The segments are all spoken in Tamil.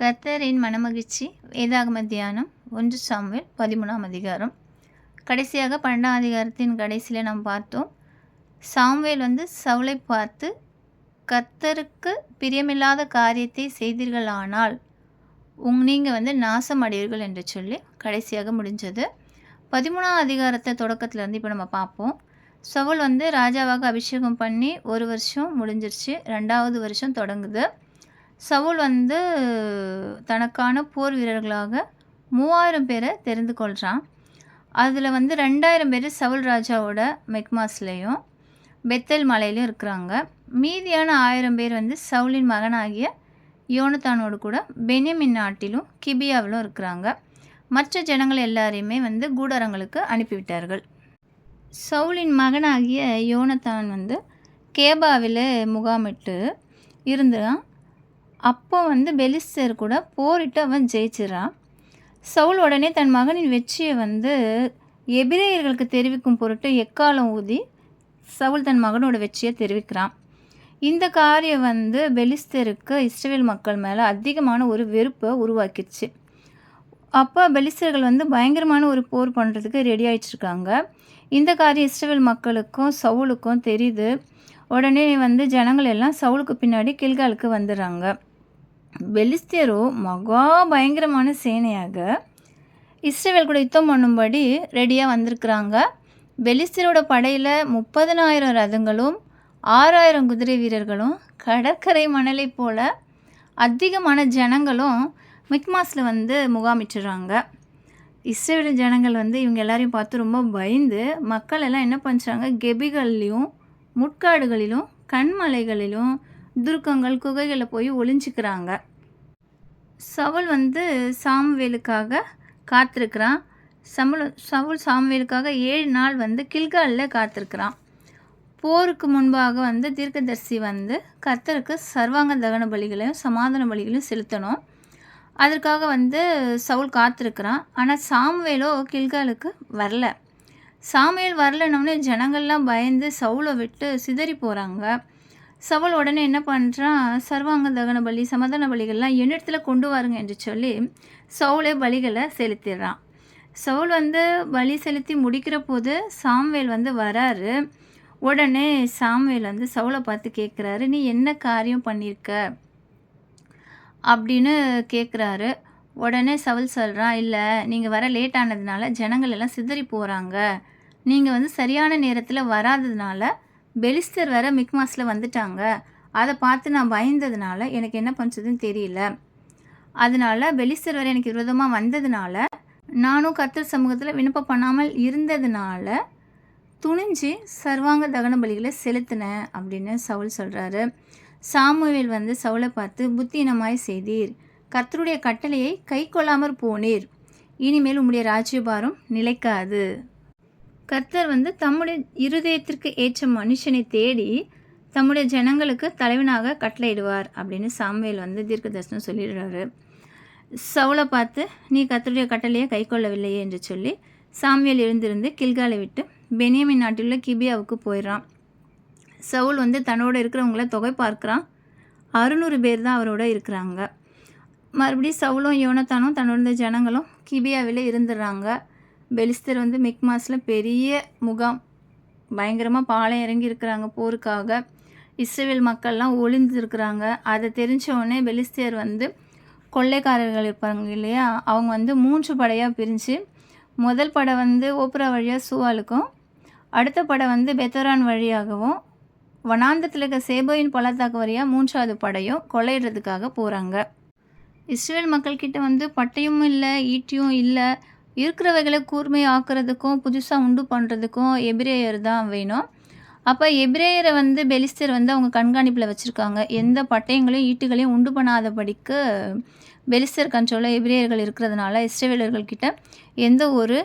கர்த்தரின் மனமகிழ்ச்சி வேதாகம தியானம் ஒன்று சாமுவேல் பதிமூணாம் அதிகாரம். கடைசியாக பன்னெண்டாம் அதிகாரத்தின் கடைசியில் நாம் பார்த்தோம் சாமுவேல் வந்து சவுளை பார்த்து கர்த்தருக்கு பிரியமில்லாத காரியத்தை செய்தீர்களானால் உங் நீங்கள் வந்து நாசம் அடைவீர்கள் என்று சொல்லி கடைசியாக முடிஞ்சது. பதிமூணாம் அதிகாரத்தை தொடக்கத்துலேருந்து இப்போ நம்ம பார்ப்போம். சவுல் வந்து ராஜாவாக அபிஷேகம் பண்ணி ஒரு வருஷம் முடிஞ்சிருச்சு ரெண்டாவது வருஷம் தொடங்குது. சவுல் வந்து தனக்கான போர் வீரர்களாக மூவாயிரம் பேரை தெரிந்து கொள்கிறான் அதில் வந்து ரெண்டாயிரம் பேர் சவுல் ராஜாவோட மெக்மாஸ்லேயும் பெத்தல் மலையிலும் இருக்கிறாங்க. மீதியான ஆயிரம் பேர் வந்து சவுலின் மகனாகிய யோனத்தானோடு கூட பெனியமின் நாட்டிலும் கிபியாவிலும் இருக்கிறாங்க. மற்ற ஜனங்கள் எல்லாரையுமே வந்து கூடாரங்களுக்கு அனுப்பிவிட்டார்கள். சவுலின் மகனாகிய யோனத்தான் வந்து கேபாவில் முகாமிட்டு இருந்தான் அப்போ வந்து பெலிஸ்தர் கூட போரிட்டு அவன் ஜெயிச்சிடறான். சவுல் உடனே தன் மகனின் வெற்றியை வந்து எபிரேயர்களுக்கு தெரிவிக்கும் பொருட்டு எக்காலம் ஊதி சவுல் தன் மகனோட வெற்றியை தெரிவிக்கிறான். இந்த காரியம் வந்து பெலிஸ்தருக்கு இஸ்ரேல் மக்கள் மேலே அதிகமான ஒரு வெறுப்பை உருவாக்கிடுச்சு. அப்போ பெலிஸ்தர்கள் வந்து பயங்கரமான ஒரு போர் பண்ணுறதுக்கு ரெடி ஆகிடுச்சிருக்காங்க இந்த காரியம் இஸ்ரேல் மக்களுக்கும் சவுலுக்கும் தெரியுது. உடனே வந்து ஜனங்கள் எல்லாம் சவுலுக்கு பின்னாடி கில்காலுக்கு வந்துடுறாங்க. பெலிஸ்தியரோ மகா பயங்கரமான சேனையாக இஸ்ரேல் கூட யுத்தம் பண்ணும்படி ரெடியாக வந்திருக்கிறாங்க. பெலிஸ்தியரோட படையில் முப்பதனாயிரம் ரதங்களும் ஆறாயிரம் குதிரை வீரர்களும் கடற்கரை மணலை போல அதிகமான ஜனங்களும் மிக்மாஸில் வந்து முகாமிட்டுறாங்க. இஸ்ரேல் ஜனங்கள் வந்து இவங்க எல்லாரையும் பார்த்து ரொம்ப பயந்து மக்கள் எல்லாம் என்ன பண்ணுறாங்க கெபிகள்லேயும் முட்காடுகளிலும் கண்மலைகளிலும் துர்க்கங்கள் குகைகளில் போய் ஒளிஞ்சிக்கிறாங்க. சவுல் வந்து சாமுவேலுக்காக காத்திருக்கிறான். சமுல் சவுல் சாமுவேலுக்காக ஏழு நாள் வந்து கில்காலில் காத்திருக்கிறான். போருக்கு முன்பாக வந்து தீர்க்கதர்சி வந்து கர்த்தருக்கு சர்வாங்க தகன பலிகளையும் சமாதான பலிகளையும் செலுத்தணும். அதற்காக வந்து சவுல் காத்திருக்கிறான். ஆனால் சாமுவேலோ கில்காலுக்கு வரல. சாமுவேல் வரலனோடனே ஜனங்கள்லாம் பயந்து சவுளை விட்டு சிதறி போகிறாங்க சவுல் உடனே என்ன பண்ணுறான் சர்வாங்க தகன பலி சமாதான பலிகள்லாம் என்னிடத்துல கொண்டு வாருங்க என்று சொல்லி சவுளே பலிகளை செலுத்திடுறான் சவுல் வந்து பலி செலுத்தி முடிக்கிற போது சாம்வேல் வந்து வராரு. உடனே சாம்வேல் வந்து சவுளை பார்த்து கேட்குறாரு நீ என்ன காரியம் பண்ணியிருக்க அப்படின்னு கேட்குறாரு உடனே சவுல் சொல்கிறான் இல்லை நீங்கள் வர லேட் ஆனதுனால ஜனங்கள் எல்லாம் சிதறி போகிறாங்க நீங்கள் வந்து சரியான நேரத்தில் வராததுனால பெலிஸ்தர் வேற மிக்மாஸில் வந்துட்டாங்க. அதை பார்த்து நான் பயந்ததுனால எனக்கு என்ன பண்ணுறதுன்னு தெரியல. அதனால் பெலிஸ்தர் வர எனக்கு விரோதமாக வந்ததுனால நானும் கர்த்தர் சமூகத்தில் விண்ணப்பம் பண்ணாமல் இருந்ததுனால துணிஞ்சு சர்வாங்க தகன பலிகளை செலுத்தினேன் அப்படின்னு சவுல் சொல்கிறாரு சாமுவேல் வந்து சவுளை பார்த்து புத்தீனமாய் செய்தீர். கர்த்தருடைய கட்டளையை கை கொள்ளாமற் போனீர். இனிமேல் உம்முடைய ராஜ்யபாரம் நிலைக்காது. கர்த்தர் வந்து தம்முடைய இருதயத்திற்கு ஏற்ற மனுஷனை தேடி தம்முடைய ஜனங்களுக்கு தலைவனாக கட்டளையிடுவார் அப்படின்னு சாமுவேல் வந்து தீர்க்க தரிசனம் சொல்லிடுறாரு. சவுளை பார்த்து நீ கர்த்தருடைய கட்டளையை கை கொள்ளவில்லையே என்று சொல்லி சாமுவேல் இருந்திருந்து கில்காலை விட்டு பெனியமின் நாட்டிலுள்ள கிபியாவுக்கு போயிடுறான். சவுல் வந்து தன்னோட இருக்கிறவங்கள தொகை பார்க்குறான். அறுநூறு பேர் தான் அவரோட இருக்கிறாங்க. மறுபடியும் சவுலும் யோனத்தானும் தன்னோட ஜனங்களும் கிபியாவில் இருந்துடுறாங்க. பெலிஸ்தர் வந்து மிக்மாஸில் பெரிய முகாம். பயங்கரமாக பாலம் இறங்கி இருக்கிறாங்க போருக்காக. இஸ்ரேல் மக்கள்லாம் ஒளிந்துருக்குறாங்க. அதை தெரிஞ்ச உடனே பெலிஸ்தியர் வந்து கொள்ளைக்காரர்கள் இருப்பாங்க இல்லையா? அவங்க வந்து மூன்று படையாக பிரிஞ்சு முதல் படை வந்து ஓப்ரா வழியாக சூவாலுக்கும் அடுத்த படை வந்து பெத்தரான் வழியாகவும் வனாந்தத்தில் இருக்க சேபோயின் பள்ளத்தாக்கு வழியாக மூன்றாவது படையும் கொள்ளையிடுறதுக்காக போகிறாங்க இஸ்ரேல் மக்கள்கிட்ட வந்து பட்டையும் இல்லை ஈட்டியும் இல்லை. இருக்கிறவைகளை கூர்மை ஆக்குறதுக்கும் புதுசாக உண்டு பண்ணுறதுக்கும் எபிரேயர் தான் வேணும். அப்போ எபிரேயரை வந்து பெலிஸ்தர் வந்து அவங்க கண்காணிப்பில் வச்சுருக்காங்க. எந்த பட்டயங்களையும் ஈட்டுகளையும் உண்டு பண்ணாதபடிக்கு பெலிஸ்தர் கண்ட்ரோலில் எபிரேயர்கள் இருக்கிறதுனால இஸ்ரேலர்கள்கிட்ட எந்த ஒரு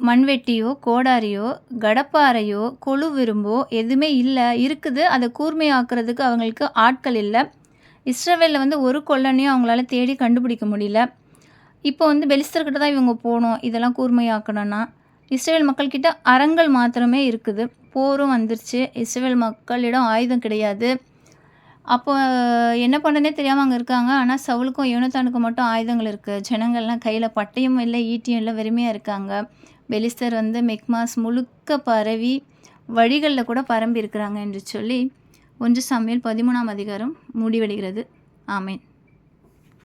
மண்வெட்டியோ கோடாரியோ கடப்பாறையோ கொழு விரும்போ எதுவுமே இல்லை. இருக்குது. அதை கூர்மையாக்குறதுக்கு அவங்களுக்கு ஆட்கள் இல்லை. இஸ்ரேவேலில் வந்து ஒரு கொல்லனையும் அவங்களால தேடி கண்டுபிடிக்க முடியல. இப்போ வந்து பெலிஸ்தர்கிட்ட தான் இவங்க போகணும் இதெல்லாம் கூர்மையாக்கணும்னா. இஸ்ரேல் மக்கள்கிட்ட அறங்கள் மாத்திரமே இருக்குது. போரும் வந்துருச்சு. இஸ்ரேல் மக்களிடம் ஆயுதம் கிடையாது. அப்போ என்ன பண்ணனே தெரியாமல் அங்கே இருக்காங்க. ஆனால் சவுலுக்கும் யோனத்தானுக்கும் மட்டும் ஆயுதங்கள் இருக்குது ஜனங்கள்லாம் கையில் பட்டையும் இல்லை ஈட்டியும் இல்லை வெறுமையாக இருக்காங்க. பெலிஸ்தர் வந்து மெக்மாஸ் முழுக்க பரவி வழிகளில் கூட பரம்பி இருக்கிறாங்க என்று சொல்லி ஒன்று சமையல் பதிமூணாம் அதிகாரம் முடிவடைகிறது. ஆமேன்.